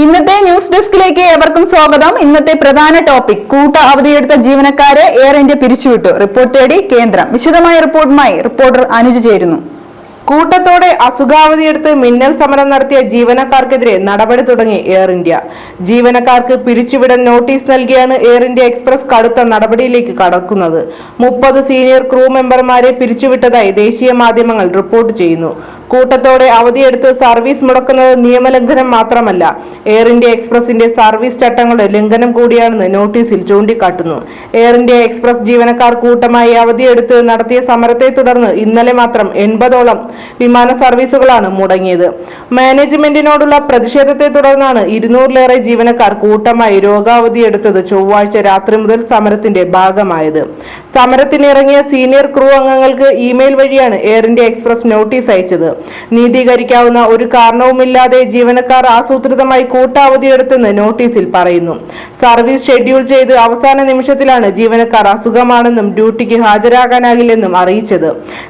ഇന്നത്തെ ന്യൂസ് ഡെസ്കിലേക്ക് ഏവർക്കും സ്വാഗതം. ഇന്നത്തെ പ്രധാന ടോപ്പിക് കൂട്ട അവധിയെടുത്ത ജീവനക്കാരെ എയർ ഇന്ത്യ പിരിച്ചുവിട്ടു. റിപ്പോർട്ട് തേടി കേന്ദ്രം. വിശദമായ റിപ്പോർട്ടുമായി റിപ്പോർട്ടർ അനുജ് ചേരുന്നു. കൂട്ടത്തോടെ അസുഖാവധിയെടുത്ത് മിന്നൽ സമരം നടത്തിയ ജീവനക്കാർക്കെതിരെ നടപടി തുടങ്ങി എയർ ഇന്ത്യ. ജീവനക്കാർക്ക് പിരിച്ചുവിടാൻ നോട്ടീസ് നൽകിയാണ് എയർ ഇന്ത്യ എക്സ്പ്രസ് കടുത്ത നടപടിയിലേക്ക് കടക്കുന്നത്. മുപ്പത് സീനിയർ ക്രൂ മെമ്പർമാരെ പിരിച്ചുവിട്ടതായി ദേശീയ മാധ്യമങ്ങൾ റിപ്പോർട്ട് ചെയ്യുന്നു. കൂട്ടത്തോടെ അവധിയെടുത്ത് സർവീസ് മുടക്കുന്നത് നിയമലംഘനം മാത്രമല്ല. എയർ ഇന്ത്യ എക്സ്പ്രസിന്റെ സർവീസ് ചട്ടങ്ങളുടെ ലംഘനം കൂടിയാണെന്ന് നോട്ടീസിൽ ചൂണ്ടിക്കാട്ടുന്നു. എയർ ഇന്ത്യ എക്സ്പ്രസ് ജീവനക്കാർ കൂട്ടമായി അവധിയെടുത്ത് നടത്തിയ സമരത്തെ തുടർന്ന് ഇന്നലെ മാത്രം എൺപതോളം വിമാന സർവീസുകളാണ് മുടങ്ങിയത്. മാനേജ്മെന്റിനോടുള്ള പ്രതിഷേധത്തെ തുടർന്നാണ് ഇരുന്നൂറിലേറെ ജീവനക്കാർ കൂട്ടമായി രോഗാവധി എടുത്തത് ചൊവ്വാഴ്ച രാത്രി മുതൽ സമരത്തിന്റെ ഭാഗമായത്. സമരത്തിനിറങ്ങിയ സീനിയർ ക്രൂ അംഗങ്ങൾക്ക് ഇമെയിൽ വഴിയാണ് എയർ ഇന്ത്യ എക്സ്പ്രസ് നോട്ടീസ് അയച്ചത്. നീതീകരിക്കാവുന്ന ഒരു കാരണവുമില്ലാതെ ജീവനക്കാർ ആസൂത്രിതമായി കൂട്ടാവധിയെടുത്തെന്ന് നോട്ടീസിൽ പറയുന്നു. സർവീസ് ഷെഡ്യൂൾ ചെയ്ത് അവസാന നിമിഷത്തിലാണ് ജീവനക്കാർ അസുഖമാണെന്നും ഡ്യൂട്ടിക്ക് ഹാജരാകാനാകില്ലെന്നും അറിയിച്ചത്.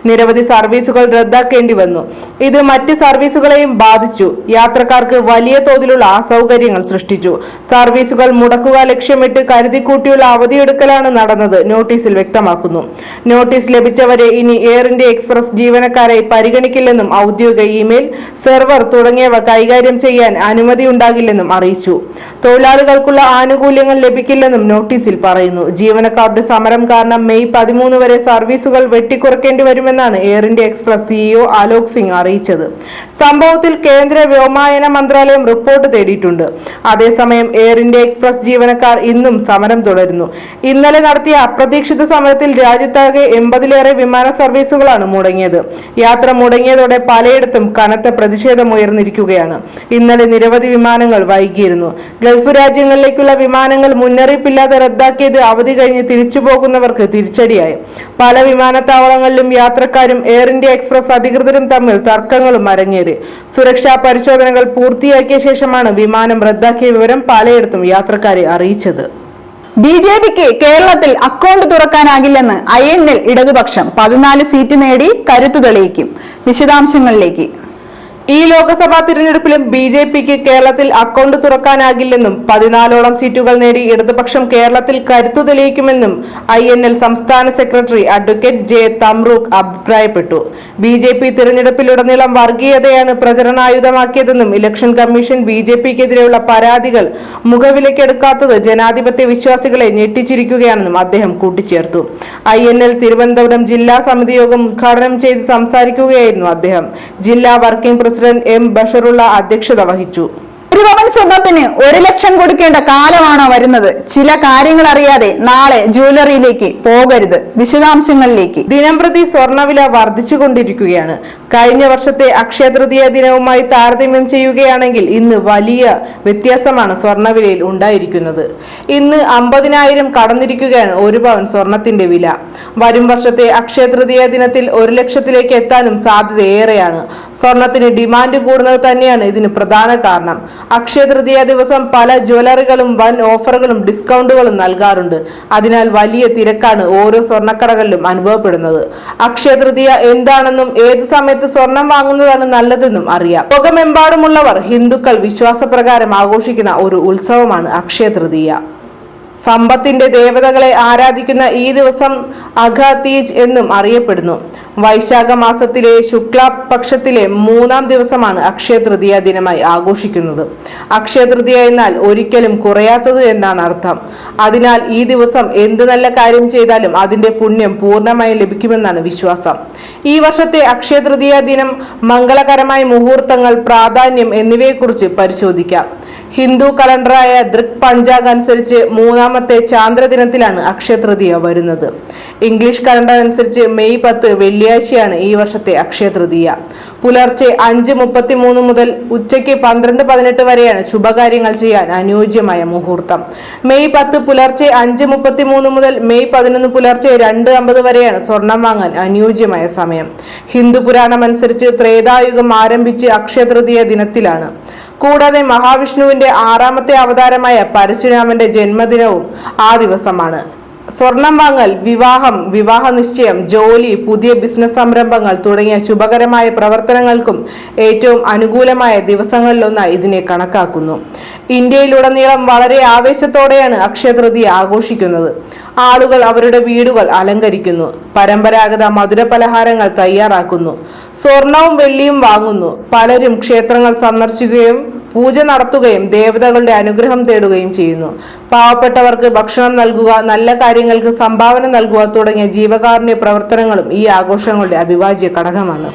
നിരവധി സർവീസുകൾ റദ്ദാക്കേണ്ടി വന്നു. ഇത് മറ്റ് സർവീസുകളെയും ബാധിച്ചു. യാത്രക്കാർക്ക് വലിയ തോതിലുള്ള അസൗകര്യങ്ങൾ സൃഷ്ടിച്ചു. സർവീസുകൾ മുടക്കുക ലക്ഷ്യമിട്ട് കരുതിക്കൂട്ടിയുള്ള അവധിയെടുക്കലാണ് നടന്നത് നോട്ടീസിൽ വ്യക്തമാക്കുന്നു. നോട്ടീസ് ലഭിച്ചവരെ ഇനി എയർ ഇന്ത്യ എക്സ്പ്രസ് ജീവനക്കാരെ പരിഗണിക്കില്ലെന്നും ഔദ്യോഗിക ഇമെയിൽ സെർവർ തുടങ്ങിയവ കൈകാര്യം ചെയ്യാൻ അനുമതി ഉണ്ടാകില്ലെന്നും അറിയിച്ചു. തൊഴിലാളികൾക്കുള്ള ആനുകൂല്യങ്ങൾ ലഭിക്കില്ലെന്നും നോട്ടീസിൽ പറയുന്നു. ജീവനക്കാരുടെ സമരം കാരണം മെയ് പതിമൂന്ന് വരെ സർവീസുകൾ വെട്ടിക്കുറക്കേണ്ടി വരുമെന്നാണ് Air India Express CEO Alok Singh അറിയിച്ചത്. സംഭവത്തിൽ കേന്ദ്ര വ്യോമയാന മന്ത്രാലയം റിപ്പോർട്ട് തേടിയിട്ടുണ്ട്. അതേസമയം എയർ ഇന്ത്യ എക്സ്പ്രസ് ജീവനക്കാർ ഇന്നും സമരം തുടരുന്നു. ഇന്നലെ നടത്തിയ അപ്രതീക്ഷിത സമരത്തിൽ രാജ്യത്താകെ എൺപതിലേറെ വിമാന സർവീസുകളാണ് മുടങ്ങിയത്. യാത്ര മുടങ്ങിയതോടെ പലയിടത്തും കനത്ത പ്രതിഷേധം ഉയർന്നിരിക്കുകയാണ്. ഇന്നലെ നിരവധി വിമാനങ്ങൾ വൈകിയിരുന്നു. ഗൾഫ് രാജ്യങ്ങളിലേക്കുള്ള വിമാനങ്ങൾ മുന്നറിയിപ്പില്ലാതെ റദ്ദാക്കിയത് അവധി കഴിഞ്ഞ് തിരിച്ചു പോകുന്നവർക്ക് തിരിച്ചടിയായി. പല വിമാനത്താവളങ്ങളിലും യാത്രക്കാരും എയർ ഇന്ത്യ എക്സ്പ്രസ് അധികൃതരും തമ്മിൽ തർക്കങ്ങളും അരങ്ങേറി. സുരക്ഷാ പരിശോധനകൾ പൂർത്തിയാക്കിയ ശേഷമാണ് വിമാനം റദ്ദാക്കിയ വിവരം പലയിടത്തും യാത്രക്കാരെ അറിയിച്ചത്. ബി ജെ പിക്ക് കേരളത്തിൽ അക്കൗണ്ട് തുറക്കാനാകില്ലെന്ന് ഐ എൻ എൽ ഇടതുപക്ഷം പതിനാല് സീറ്റ് നേടി കരുത്തു തെളിയിക്കും. വിശദാംശങ്ങളിലേക്ക്. ഈ ലോക്സഭാ തിരഞ്ഞെടുപ്പിലും ബി ജെ പിക്ക് കേരളത്തിൽ അക്കൗണ്ട് തുറക്കാനാകില്ലെന്നും പതിനാലോളം സീറ്റുകൾ നേടി ഇടതുപക്ഷം കേരളത്തിൽ കരുത്തു തെളിയിക്കുമെന്നും ഐ എൻ എൽ സംസ്ഥാന സെക്രട്ടറി അഡ്വക്കേറ്റ് ജെ തമ്രൂഖ് അഭിപ്രായപ്പെട്ടു. ബി ജെ പി തിരഞ്ഞെടുപ്പിലുടനീളം വർഗീയതയാണ് പ്രചരണായുധമാക്കിയതെന്നും ഇലക്ഷൻ കമ്മീഷൻ ബി ജെ പിക്കെതിരെയുള്ള പരാതികൾ മുഖവിലക്കെടുക്കാത്തത് ജനാധിപത്യ വിശ്വാസികളെ ഞെട്ടിച്ചിരിക്കുകയാണെന്നും അദ്ദേഹം കൂട്ടിച്ചേർത്തു. ഐ എൻ എൽ തിരുവനന്തപുരം ജില്ലാ സമിതി യോഗം ഉദ്ഘാടനം ചെയ്ത് സംസാരിക്കുകയായിരുന്നു അദ്ദേഹം. ജില്ലാ വർക്കിംഗ് പ്രസിഡന്റ് എം ബഷറുള്ള അധ്യക്ഷത വഹിച്ചു. ഒരു പവൻ സ്വർണത്തിന് ഒരു ലക്ഷം കൊടുക്കേണ്ട കാലമാണോ വരുന്നത്? ചില കാര്യങ്ങൾ അറിയാതെ നാളെ ജ്വല്ലറിയിലേക്ക് പോകരുത്. വിശദാംശങ്ങളിലേക്ക്. ദിനംപ്രതി സ്വർണവില വർദ്ധിച്ചുകൊണ്ടിരിക്കുകയാണ്. കഴിഞ്ഞ വർഷത്തെ അക്ഷയ തൃതീയ ദിനവുമായി താരതമ്യം ചെയ്യുകയാണെങ്കിൽ ഇന്ന് വലിയ വ്യത്യാസമാണ് സ്വർണവിലയിൽ ഉണ്ടായിരിക്കുന്നത്. ഇന്ന് അമ്പതിനായിരം കടന്നിരിക്കുകയാണ് ഒരു പവൻ സ്വർണത്തിന്റെ വില. വരും വർഷത്തെ അക്ഷയ തൃതീയ ദിനത്തിൽ ഒരു ലക്ഷത്തിലേക്ക് എത്താനും സാധ്യത ഏറെയാണ് സ്വർണത്തിന് ഡിമാൻഡ് കൂടുന്നത് തന്നെയാണ് ഇതിന് പ്രധാന കാരണം. അക്ഷയ തൃതീയ ദിവസം പല ജ്വല്ലറികളും വൻ ഓഫറുകളും ഡിസ്കൗണ്ടുകളും നൽകാറുണ്ട്. അതിനാൽ വലിയ തിരക്കാണ് ഓരോ സ്വർണക്കടകളിലും അനുഭവപ്പെടുന്നത്. അക്ഷയ തൃതീയ എന്താണെന്നും ഏത് സമയത്ത് സ്വർണം വാങ്ങുന്നതാണ് നല്ലതെന്നും അറിയാം. ലോകമെമ്പാടുമുള്ളവർ ഹിന്ദുക്കൾ വിശ്വാസപ്രകാരം ആഘോഷിക്കുന്ന ഒരു ഉത്സവമാണ് അക്ഷയ തൃതീയ. സമ്പത്തിന്റെ ദേവതകളെ ആരാധിക്കുന്ന ഈ ദിവസം അഘ തീജ് എന്നും അറിയപ്പെടുന്നു. വൈശാഖ മാസത്തിലെ ശുക്ല പക്ഷത്തിലെ മൂന്നാം ദിവസമാണ് അക്ഷയ തൃതീയ ദിനമായി ആഘോഷിക്കുന്നത്. അക്ഷയ തൃതീയ എന്നാൽ ഒരിക്കലും കുറയാത്തത് എന്നാണ് അർത്ഥം. അതിനാൽ ഈ ദിവസം എന്ത് നല്ല കാര്യം ചെയ്താലും അതിന്റെ പുണ്യം പൂർണമായി ലഭിക്കുമെന്നാണ് വിശ്വാസം. ഈ വർഷത്തെ അക്ഷയ തൃതീയ ദിനം മംഗളകരമായ മുഹൂർത്തങ്ങൾ പ്രാധാന്യം എന്നിവയെക്കുറിച്ച് പരിശോധിക്കാം. ഹിന്ദു കലണ്ടറായ ദൃക് പഞ്ചാഗ് അനുസരിച്ച് മൂന്നാമത്തെ ചാന്ദ്രദിനത്തിലാണ് അക്ഷയതൃതീയ വരുന്നത്. ഇംഗ്ലീഷ് കലണ്ടർ അനുസരിച്ച് മെയ് പത്ത് വെള്ളിയാഴ്ചയാണ് ഈ വർഷത്തെ അക്ഷയതൃതീയ പുലർച്ചെ അഞ്ച് മുപ്പത്തി മൂന്ന് മുതൽ ഉച്ചയ്ക്ക് പന്ത്രണ്ട് പതിനെട്ട് വരെയാണ് ശുഭകാര്യങ്ങൾ ചെയ്യാൻ അനുയോജ്യമായ മുഹൂർത്തം. മെയ് പത്ത് പുലർച്ചെ അഞ്ച് മുപ്പത്തി മൂന്ന് മുതൽ മെയ് പതിനൊന്ന് പുലർച്ചെ രണ്ട് അമ്പത് വരെയാണ് സ്വർണം വാങ്ങാൻ അനുയോജ്യമായ സമയം. ഹിന്ദു പുരാണം അനുസരിച്ച് ത്രേതായുഗം ആരംഭിച്ച് അക്ഷയതൃതീയ ദിനത്തിലാണ്. കൂടാതെ മഹാവിഷ്ണുവിന്റെ ആറാമത്തെ അവതാരമായ പരശുരാമന്റെ ജന്മദിനവും ആ ദിവസമാണ്. സ്വർണം വാങ്ങൽ വിവാഹം വിവാഹ നിശ്ചയം ജോലി പുതിയ ബിസിനസ് സംരംഭങ്ങൾ തുടങ്ങിയ ശുഭകരമായ പ്രവർത്തനങ്ങൾക്കും ഏറ്റവും അനുകൂലമായ ദിവസങ്ങളിലൊന്നായി ഇതിനെ കണക്കാക്കുന്നു. ഇന്ത്യയിലുടനീളം വളരെ ആവേശത്തോടെയാണ് അക്ഷയതൃതി ആഘോഷിക്കുന്നത്. ആളുകൾ അവരുടെ വീടുകൾ അലങ്കരിക്കുന്നു. പരമ്പരാഗത മധുര പലഹാരങ്ങൾ തയ്യാറാക്കുന്നു. സ്വർണവും വെള്ളിയും വാങ്ങുന്നു. പലരും ക്ഷേത്രങ്ങൾ സന്ദർശിക്കുകയും പൂജ നടത്തുകയും ദേവതകളുടെ അനുഗ്രഹം തേടുകയും ചെയ്യുന്നു. പാവപ്പെട്ടവർക്ക് ഭക്ഷണം നൽകുക നല്ല കാര്യങ്ങൾക്ക് സംഭാവന നൽകുക തുടങ്ങിയ ജീവകാരുണ്യ പ്രവർത്തനങ്ങളും ഈ ആഘോഷങ്ങളുടെ അവിഭാജ്യ ഘടകമാണ്.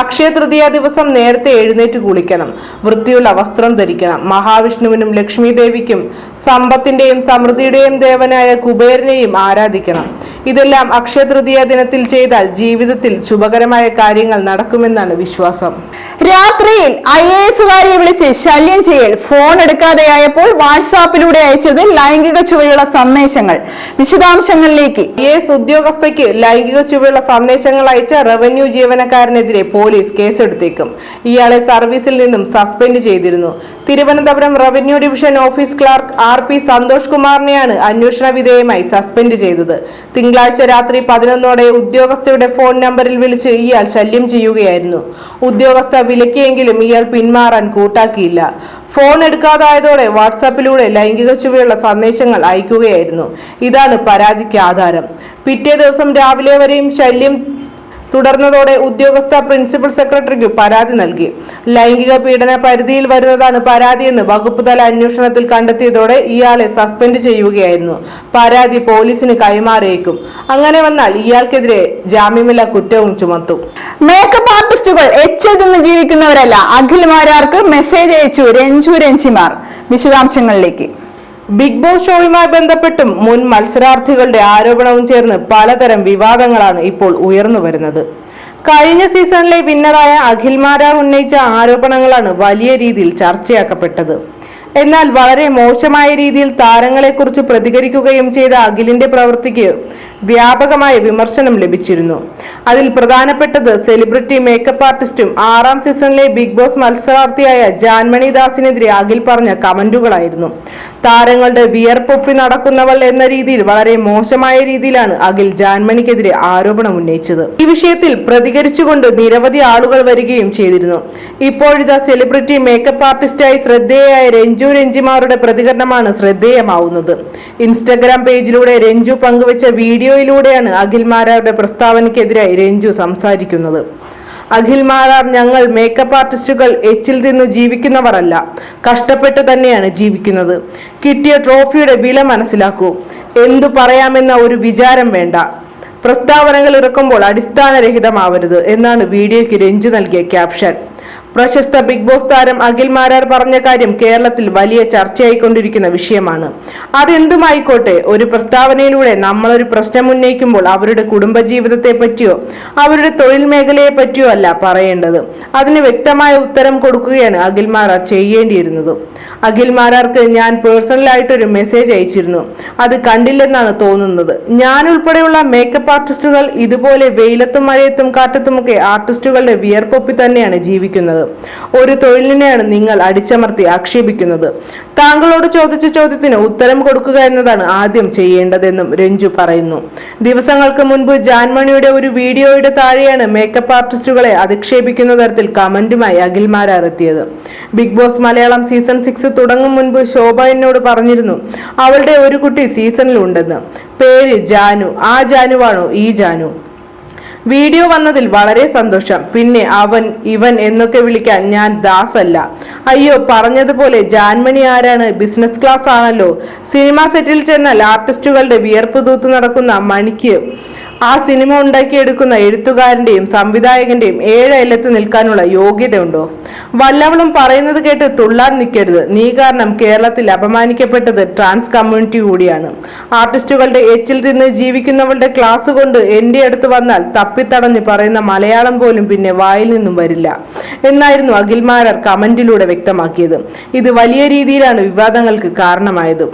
അക്ഷയ തൃതീയ ദിവസം നേരത്തെ എഴുന്നേറ്റ് കുളിക്കണം. വൃത്തിയുള്ള വസ്ത്രം ധരിക്കണം. മഹാവിഷ്ണുവിനും ലക്ഷ്മി ദേവിക്കും സമ്പത്തിന്റെയും സമൃദ്ധിയുടെയും ദേവനായ കുബേരനെയും ആരാധിക്കണം. ഇതെല്ലാം അക്ഷയ തൃതീയ ദിനത്തിൽ ചെയ്താൽ ജീവിതത്തിൽ ശുഭകരമായ കാര്യങ്ങൾ നടക്കുമെന്നാണ് വിശ്വാസം. രാത്രിയിൽ ഐ എ എസുകാരെ വിളിച്ച് ശല്യം ചെയ്യൽ ഫോൺ എടുക്കാതെയായപ്പോൾ വാട്സാപ്പിലൂടെ അയച്ചത് ലൈംഗിക ചുവയുള്ള സന്ദേശങ്ങൾ. വിശദാംശങ്ങളിലേക്ക്. ഐ എസ് ഉദ്യോഗസ്ഥയ്ക്ക് ലൈംഗിക ചുവയുള്ള സന്ദേശങ്ങൾ അയച്ച റവന്യൂ ജീവനക്കാരനെതിരെ പോലീസ് കേസെടുത്തേക്കും. ഇയാളെ സർവീസിൽ നിന്നും സസ്പെൻഡ് ചെയ്തിരുന്നു. Thiruvananthapuram revenue division office clerk R P Santhosh കുമാറിനെയാണ് അന്വേഷണ വിധേയമായി സസ്പെൻഡ് ചെയ്തത്. തിങ്കളാഴ്ച രാത്രി പതിനൊന്നോടെ ഉദ്യോഗസ്ഥയുടെ ഫോൺ നമ്പറിൽ വിളിച്ച് ഇയാൾ ശല്യം ചെയ്യുകയായിരുന്നു. ഉദ്യോഗസ്ഥ വിലക്കിയെങ്കിലും ഇയാൾ പിന്മാറാൻ കൂട്ടാക്കിയില്ല. ഫോൺ എടുക്കാതായതോടെ വാട്സാപ്പിലൂടെ ലൈംഗിക ചുവയുള്ള സന്ദേശങ്ങൾ അയക്കുകയായിരുന്നു. ഇതാണ് പരാതിക്ക് ആധാരം. പിറ്റേ ദിവസം രാവിലെ വരെയും ശല്യം തുടർന്നതോടെ ഉദ്യോഗസ്ഥ പ്രിൻസിപ്പൽ സെക്രട്ടറിക്ക് പരാതി നൽകി. ലൈംഗിക പീഡന പരിധിയിൽ വരുന്നതാണ് പരാതിയെന്ന് വകുപ്പ് തല അന്വേഷണത്തിൽ കണ്ടെത്തിയതോടെ ഇയാളെ സസ്പെൻഡ് ചെയ്യുകയായിരുന്നു. പരാതി പോലീസിന് കൈമാറിയേക്കും. അങ്ങനെ വന്നാൽ ഇയാൾക്കെതിരെ ജാമ്യമില്ല കുറ്റവും ചുമത്തും. മേക്കപ്പ് ആർട്ടിസ്റ്റുകൾ എച്ചിൽ ജീവിക്കുന്നവരല്ല. അഖിൽ മാരാർക്ക് മെസ്സേജ് അയച്ചു രഞ്ജു രഞ്ജിമാർ. വിശദാംശങ്ങളിലേക്ക്. ബിഗ് ബോസ് ഷോയുമായി ബന്ധപ്പെട്ടും മുൻ മത്സരാർത്ഥികളുടെ ആരോപണവും ചേർന്ന് പലതരം വിവാദങ്ങളാണ് ഇപ്പോൾ ഉയർന്നു വരുന്നത്. കഴിഞ്ഞ സീസണിലെ വിന്നറായ അഖിൽ മാരാർ ഉന്നയിച്ച ആരോപണങ്ങളാണ് വലിയ രീതിയിൽ ചർച്ചയാക്കപ്പെട്ടത്. എന്നാൽ വളരെ മോശമായ രീതിയിൽ താരങ്ങളെക്കുറിച്ച് പ്രതികരിക്കുകയും ചെയ്ത അഖിലിന്റെ പ്രവൃത്തിക്ക് വ്യാപകമായ വിമർശനം ലഭിച്ചിരുന്നു. അതിൽ പ്രധാനപ്പെട്ടത് സെലിബ്രിറ്റി മേക്കപ്പ് ആർട്ടിസ്റ്റും ആറാം സീസണിലെ ബിഗ് ബോസ് മത്സരാർത്ഥിയായ ജാൻമണി ദാസിനെതിരെ അഖിൽ പറഞ്ഞ കമന്റുകളായിരുന്നു. താരങ്ങളുടെ വിയർപ്പൊപ്പി നടക്കുന്നവൾ എന്ന രീതിയിൽ വളരെ മോശമായ രീതിയിലാണ് അഖിൽ ജാൻമണിക്കെതിരെ ആരോപണം ഉന്നയിച്ചത്. ഈ വിഷയത്തിൽ പ്രതികരിച്ചുകൊണ്ട് നിരവധി ആളുകൾ വരികയും ചെയ്തിരുന്നു. ഇപ്പോഴിതാ സെലിബ്രിറ്റി മേക്കപ്പ് ആർട്ടിസ്റ്റായി ശ്രദ്ധേയായ രഞ്ജു രഞ്ജിമാരുടെ പ്രതികരണമാണ് ശ്രദ്ധേയമാവുന്നത്. ഇൻസ്റ്റഗ്രാം പേജിലൂടെ രഞ്ജു പങ്കുവച്ച വീഡിയോയിലൂടെയാണ് അഖിൽ മാരാരുടെ പ്രസ്താവനയ്ക്കെതിരായി രഞ്ജു സംസാരിക്കുന്നത്. അഖിൽ മാരാർ ഞങ്ങൾ മേക്കപ്പ് ആർട്ടിസ്റ്റുകൾ എച്ചിൽ തിന്നു ജീവിക്കുന്നവരല്ല കഷ്ടപ്പെട്ട് തന്നെയാണ് ജീവിക്കുന്നത്. കിട്ടിയ ട്രോഫിയുടെ വില മനസ്സിലാക്കൂ. എന്തു പറയാമെന്ന ഒരു വിചാരം വേണ്ട. പ്രസ്താവനകൾ ഇറക്കുമ്പോൾ അടിസ്ഥാനരഹിതമാവരുത് എന്നാണ് വീഡിയോയ്ക്ക് രഞ്ജു നൽകിയ ക്യാപ്ഷൻ. പ്രശസ്ത ബിഗ് ബോസ് താരം അഖിൽ മാരാർ പറഞ്ഞ കാര്യം കേരളത്തിൽ വലിയ ചർച്ചയായിക്കൊണ്ടിരിക്കുന്ന വിഷയമാണ്. അതെന്തുമായിക്കോട്ടെ ഒരു പ്രസ്താവനയിലൂടെ നമ്മളൊരു പ്രശ്നം ഉന്നയിക്കുമ്പോൾ അവരുടെ കുടുംബജീവിതത്തെ പറ്റിയോ അവരുടെ തൊഴിൽ മേഖലയെ പറ്റിയോ അല്ല പറയേണ്ടത്. അതിന് വ്യക്തമായ ഉത്തരം കൊടുക്കുകയാണ് അഖിൽ മാരാർ ചെയ്യേണ്ടിയിരുന്നത്. അഖിൽ മാരാർക്ക് ഞാൻ പേഴ്സണലായിട്ടൊരു മെസ്സേജ് അയച്ചിരുന്നു. അത് കണ്ടില്ലെന്നാണ് തോന്നുന്നത്. ഞാൻ ഉൾപ്പെടെയുള്ള മേക്കപ്പ് ആർട്ടിസ്റ്റുകൾ ഇതുപോലെ വെയിലത്തും മഴയത്തും കാറ്റത്തുമൊക്കെ ആർട്ടിസ്റ്റുകളുടെ വിയർപ്പൊപ്പി തന്നെയാണ് ജീവിക്കുന്നത്. ഒരു തൊഴിലിനെയാണ് നിങ്ങൾ അടിച്ചമർത്തി ആക്ഷേപിക്കുന്നത്. താങ്കളോട് ചോദിച്ച ചോദ്യത്തിന് ഉത്തരം കൊടുക്കുക എന്നതാണ് ആദ്യം ചെയ്യേണ്ടതെന്നും രഞ്ജു പറയുന്നു. ദിവസങ്ങൾക്ക് മുൻപ് ജാൻമണിയുടെ ഒരു വീഡിയോയുടെ താഴെയാണ് മേക്കപ്പ് ആർട്ടിസ്റ്റുകളെ അധിക്ഷേപിക്കുന്ന തരത്തിൽ കമന്റുമായി അഖിൽ മാരാർ എത്തിയത്. Big Boss Malayalam season six തുടങ്ങും മുൻപ് ശോഭ എന്നോട് പറഞ്ഞിരുന്നു അവളുടെ ഒരു കുട്ടി സീസണിലുണ്ടെന്ന്. പേര് ജാനു. ആ ജാനുവാണോ ഈ ജാനു? വീഡിയോ വന്നതിൽ വളരെ സന്തോഷം. പിന്നെ അവൻ ഇവൻ എന്നൊക്കെ വിളിക്കാൻ ഞാൻ ദാസല്ല. അയ്യോ പറഞ്ഞതുപോലെ ജാൻമണി ആരാണ്? ബിസിനസ് ക്ലാസ് ആണല്ലോ. സിനിമാ സെറ്റിൽ ചെന്നാൽ ആർട്ടിസ്റ്റുകളുടെ വിയർപ്പ് തൂത്ത് നടക്കുന്ന മണിക്ക് ആ സിനിമ ഉണ്ടാക്കിയെടുക്കുന്ന എഴുത്തുകാരന്റെയും സംവിധായകന്റെയും ഏഴ് അയലത്ത് നിൽക്കാനുള്ള യോഗ്യതയുണ്ടോ? വല്ലവളും പറയുന്നത് കേട്ട് തുള്ളാൻ നിൽക്കരുത്. നീ കാരണം കേരളത്തിൽ അപമാനിക്കപ്പെട്ടത് ട്രാൻസ് കമ്മ്യൂണിറ്റി കൂടിയാണ്. ആർട്ടിസ്റ്റുകളുടെ എച്ചിൽ നിന്ന് ജീവിക്കുന്നവളുടെ ക്ലാസ് കൊണ്ട് എന്റെ അടുത്ത് വന്നാൽ തപ്പിത്തടഞ്ഞ് പറയുന്ന മലയാളം പോലും പിന്നെ വായിൽ നിന്നും വരില്ല. എന്നായിരുന്നു അഖിൽമാരർ കമന്റിലൂടെ വ്യക്തമാക്കിയത്. ഇത് വലിയ രീതിയിലാണ് വിവാദങ്ങൾക്ക് കാരണമായത്.